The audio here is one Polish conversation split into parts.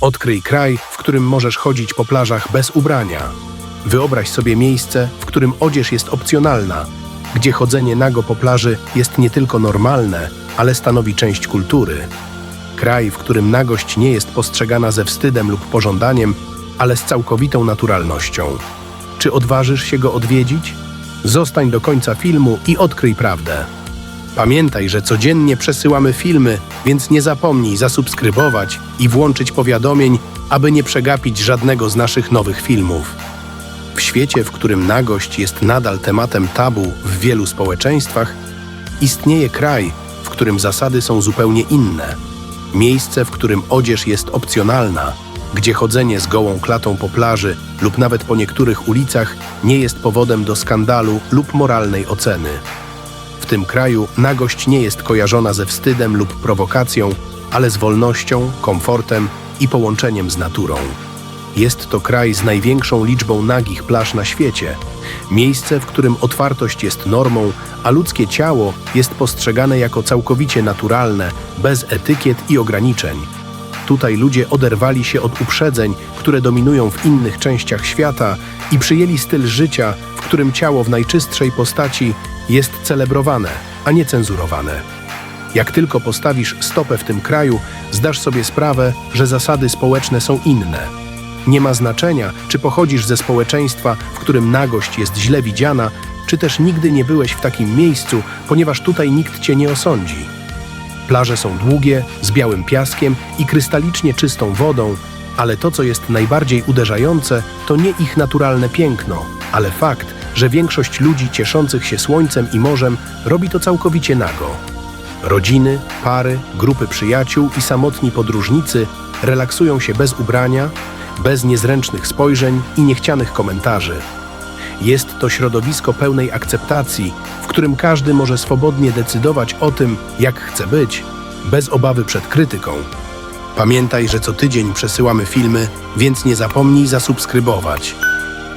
Odkryj kraj, w którym możesz chodzić po plażach bez ubrania. Wyobraź sobie miejsce, w którym odzież jest opcjonalna, gdzie chodzenie nago po plaży jest nie tylko normalne, ale stanowi część kultury. Kraj, w którym nagość nie jest postrzegana ze wstydem lub pożądaniem, ale z całkowitą naturalnością. Czy odważysz się go odwiedzić? Zostań do końca filmu i odkryj prawdę. Pamiętaj, że codziennie przesyłamy filmy, więc nie zapomnij zasubskrybować i włączyć powiadomień, aby nie przegapić żadnego z naszych nowych filmów. W świecie, w którym nagość jest nadal tematem tabu w wielu społeczeństwach, istnieje kraj, w którym zasady są zupełnie inne. Miejsce, w którym odzież jest opcjonalna, gdzie chodzenie z gołą klatą po plaży lub nawet po niektórych ulicach nie jest powodem do skandalu lub moralnej oceny. W tym kraju nagość nie jest kojarzona ze wstydem lub prowokacją, ale z wolnością, komfortem i połączeniem z naturą. Jest to kraj z największą liczbą nagich plaż na świecie. Miejsce, w którym otwartość jest normą, a ludzkie ciało jest postrzegane jako całkowicie naturalne, bez etykiet i ograniczeń. Tutaj ludzie oderwali się od uprzedzeń, które dominują w innych częściach świata i przyjęli styl życia, w którym ciało w najczystszej postaci jest celebrowane, a nie cenzurowane. Jak tylko postawisz stopę w tym kraju, zdasz sobie sprawę, że zasady społeczne są inne. Nie ma znaczenia, czy pochodzisz ze społeczeństwa, w którym nagość jest źle widziana, czy też nigdy nie byłeś w takim miejscu, ponieważ tutaj nikt cię nie osądzi. Plaże są długie, z białym piaskiem i krystalicznie czystą wodą, ale to, co jest najbardziej uderzające, to nie ich naturalne piękno, ale fakt, że większość ludzi cieszących się słońcem i morzem robi to całkowicie nago. Rodziny, pary, grupy przyjaciół i samotni podróżnicy relaksują się bez ubrania, bez niezręcznych spojrzeń i niechcianych komentarzy. Jest to środowisko pełnej akceptacji, w którym każdy może swobodnie decydować o tym, jak chce być, bez obawy przed krytyką. Pamiętaj, że co tydzień przesyłamy filmy, więc nie zapomnij zasubskrybować.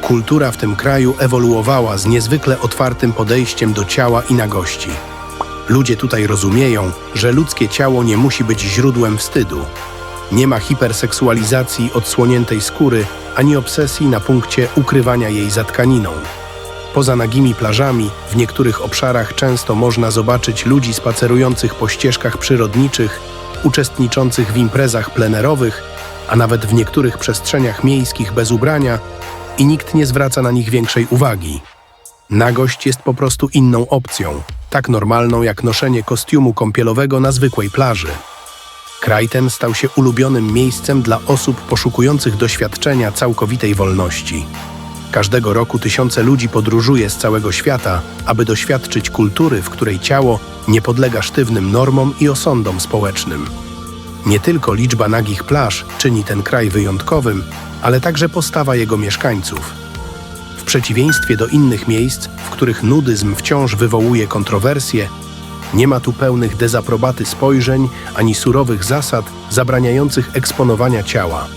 Kultura w tym kraju ewoluowała z niezwykle otwartym podejściem do ciała i nagości. Ludzie tutaj rozumieją, że ludzkie ciało nie musi być źródłem wstydu. Nie ma hiperseksualizacji odsłoniętej skóry, ani obsesji na punkcie ukrywania jej za tkaniną. Poza nagimi plażami, w niektórych obszarach często można zobaczyć ludzi spacerujących po ścieżkach przyrodniczych, uczestniczących w imprezach plenerowych, a nawet w niektórych przestrzeniach miejskich bez ubrania i nikt nie zwraca na nich większej uwagi. Nagość jest po prostu inną opcją, tak normalną jak noszenie kostiumu kąpielowego na zwykłej plaży. Kraj ten stał się ulubionym miejscem dla osób poszukujących doświadczenia całkowitej wolności. Każdego roku tysiące ludzi podróżuje z całego świata, aby doświadczyć kultury, w której ciało nie podlega sztywnym normom i osądom społecznym. Nie tylko liczba nagich plaż czyni ten kraj wyjątkowym, ale także postawa jego mieszkańców. W przeciwieństwie do innych miejsc, w których nudyzm wciąż wywołuje kontrowersje, nie ma tu pełnych dezaprobaty spojrzeń ani surowych zasad zabraniających eksponowania ciała.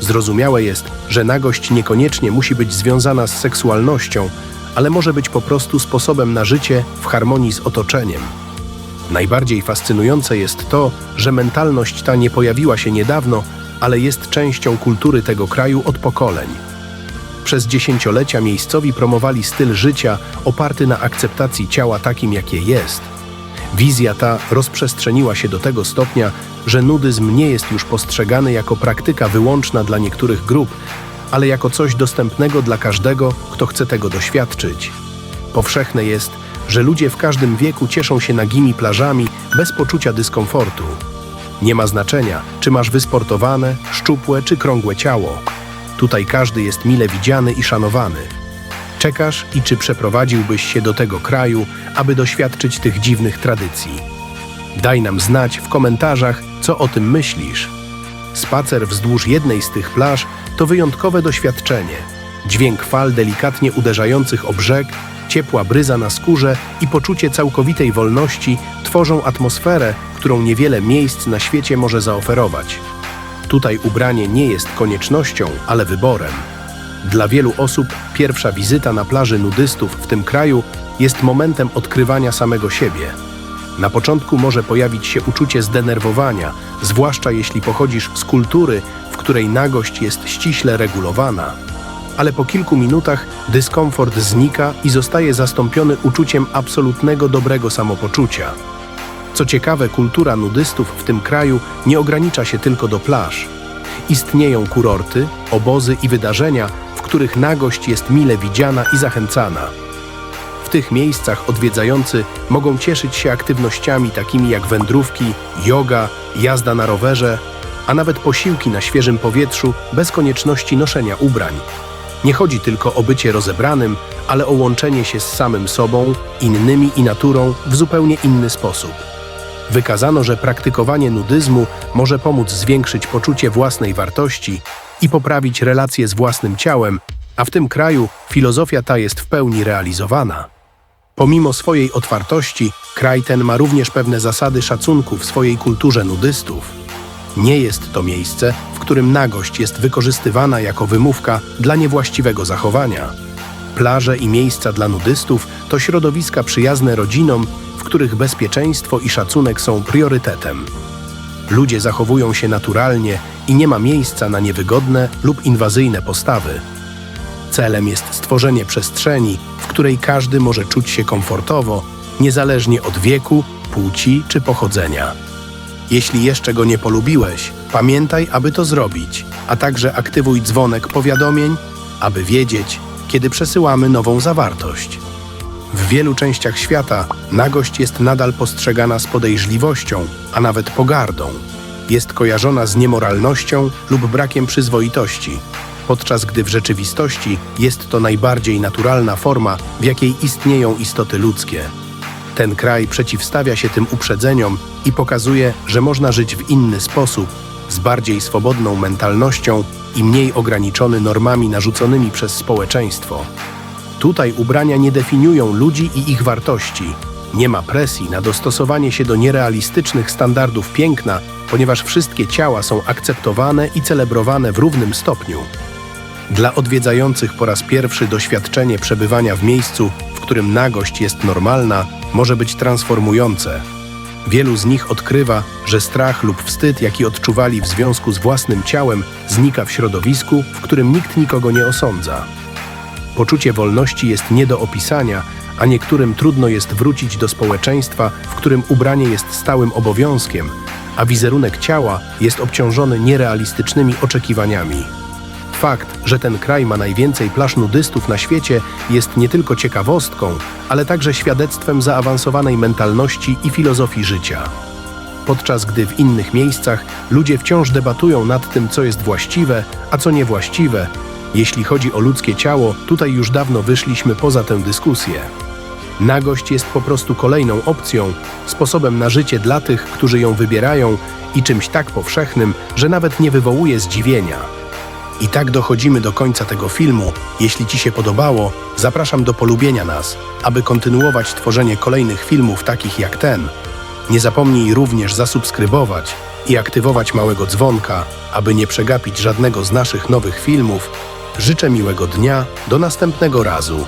Zrozumiałe jest, że nagość niekoniecznie musi być związana z seksualnością, ale może być po prostu sposobem na życie w harmonii z otoczeniem. Najbardziej fascynujące jest to, że mentalność ta nie pojawiła się niedawno, ale jest częścią kultury tego kraju od pokoleń. Przez dziesięciolecia miejscowi promowali styl życia oparty na akceptacji ciała takim, jakie jest. Wizja ta rozprzestrzeniła się do tego stopnia, że nudyzm nie jest już postrzegany jako praktyka wyłączna dla niektórych grup, ale jako coś dostępnego dla każdego, kto chce tego doświadczyć. Powszechne jest, że ludzie w każdym wieku cieszą się nagimi plażami bez poczucia dyskomfortu. Nie ma znaczenia, czy masz wysportowane, szczupłe czy krągłe ciało. Tutaj każdy jest mile widziany i szanowany. Czekasz i czy przeprowadziłbyś się do tego kraju, aby doświadczyć tych dziwnych tradycji? Daj nam znać w komentarzach, co o tym myślisz. Spacer wzdłuż jednej z tych plaż to wyjątkowe doświadczenie. Dźwięk fal delikatnie uderzających o brzeg, ciepła bryza na skórze i poczucie całkowitej wolności tworzą atmosferę, którą niewiele miejsc na świecie może zaoferować. Tutaj ubranie nie jest koniecznością, ale wyborem. Dla wielu osób pierwsza wizyta na plaży nudystów w tym kraju jest momentem odkrywania samego siebie. Na początku może pojawić się uczucie zdenerwowania, zwłaszcza jeśli pochodzisz z kultury, w której nagość jest ściśle regulowana. Ale po kilku minutach dyskomfort znika i zostaje zastąpiony uczuciem absolutnego dobrego samopoczucia. Co ciekawe, kultura nudystów w tym kraju nie ogranicza się tylko do plaż. Istnieją kurorty, obozy i wydarzenia, w których nagość jest mile widziana i zachęcana. W tych miejscach odwiedzający mogą cieszyć się aktywnościami takimi jak wędrówki, yoga, jazda na rowerze, a nawet posiłki na świeżym powietrzu bez konieczności noszenia ubrań. Nie chodzi tylko o bycie rozebranym, ale o łączenie się z samym sobą, innymi i naturą w zupełnie inny sposób. Wykazano, że praktykowanie nudyzmu może pomóc zwiększyć poczucie własnej wartości i poprawić relacje z własnym ciałem, a w tym kraju filozofia ta jest w pełni realizowana. Pomimo swojej otwartości, kraj ten ma również pewne zasady szacunku w swojej kulturze nudystów. Nie jest to miejsce, którym nagość jest wykorzystywana jako wymówka dla niewłaściwego zachowania. Plaże i miejsca dla nudystów to środowiska przyjazne rodzinom, w których bezpieczeństwo i szacunek są priorytetem. Ludzie zachowują się naturalnie i nie ma miejsca na niewygodne lub inwazyjne postawy. Celem jest stworzenie przestrzeni, w której każdy może czuć się komfortowo, niezależnie od wieku, płci czy pochodzenia. Jeśli jeszcze go nie polubiłeś, pamiętaj, aby to zrobić, a także aktywuj dzwonek powiadomień, aby wiedzieć, kiedy przesyłamy nową zawartość. W wielu częściach świata nagość jest nadal postrzegana z podejrzliwością, a nawet pogardą. Jest kojarzona z niemoralnością lub brakiem przyzwoitości, podczas gdy w rzeczywistości jest to najbardziej naturalna forma, w jakiej istnieją istoty ludzkie. Ten kraj przeciwstawia się tym uprzedzeniom i pokazuje, że można żyć w inny sposób, z bardziej swobodną mentalnością i mniej ograniczony normami narzuconymi przez społeczeństwo. Tutaj ubrania nie definiują ludzi i ich wartości. Nie ma presji na dostosowanie się do nierealistycznych standardów piękna, ponieważ wszystkie ciała są akceptowane i celebrowane w równym stopniu. Dla odwiedzających po raz pierwszy doświadczenie przebywania w miejscu, którym nagość jest normalna, może być transformujące. Wielu z nich odkrywa, że strach lub wstyd, jaki odczuwali w związku z własnym ciałem, znika w środowisku, w którym nikt nikogo nie osądza. Poczucie wolności jest nie do opisania, a niektórym trudno jest wrócić do społeczeństwa, w którym ubranie jest stałym obowiązkiem, a wizerunek ciała jest obciążony nierealistycznymi oczekiwaniami. Fakt, że ten kraj ma najwięcej plaż nudystów na świecie, jest nie tylko ciekawostką, ale także świadectwem zaawansowanej mentalności i filozofii życia. Podczas gdy w innych miejscach ludzie wciąż debatują nad tym, co jest właściwe, a co niewłaściwe, jeśli chodzi o ludzkie ciało, tutaj już dawno wyszliśmy poza tę dyskusję. Nagość jest po prostu kolejną opcją, sposobem na życie dla tych, którzy ją wybierają i czymś tak powszechnym, że nawet nie wywołuje zdziwienia. I tak dochodzimy do końca tego filmu. Jeśli Ci się podobało, zapraszam do polubienia nas, aby kontynuować tworzenie kolejnych filmów takich jak ten. Nie zapomnij również zasubskrybować i aktywować małego dzwonka, aby nie przegapić żadnego z naszych nowych filmów. Życzę miłego dnia, do następnego razu.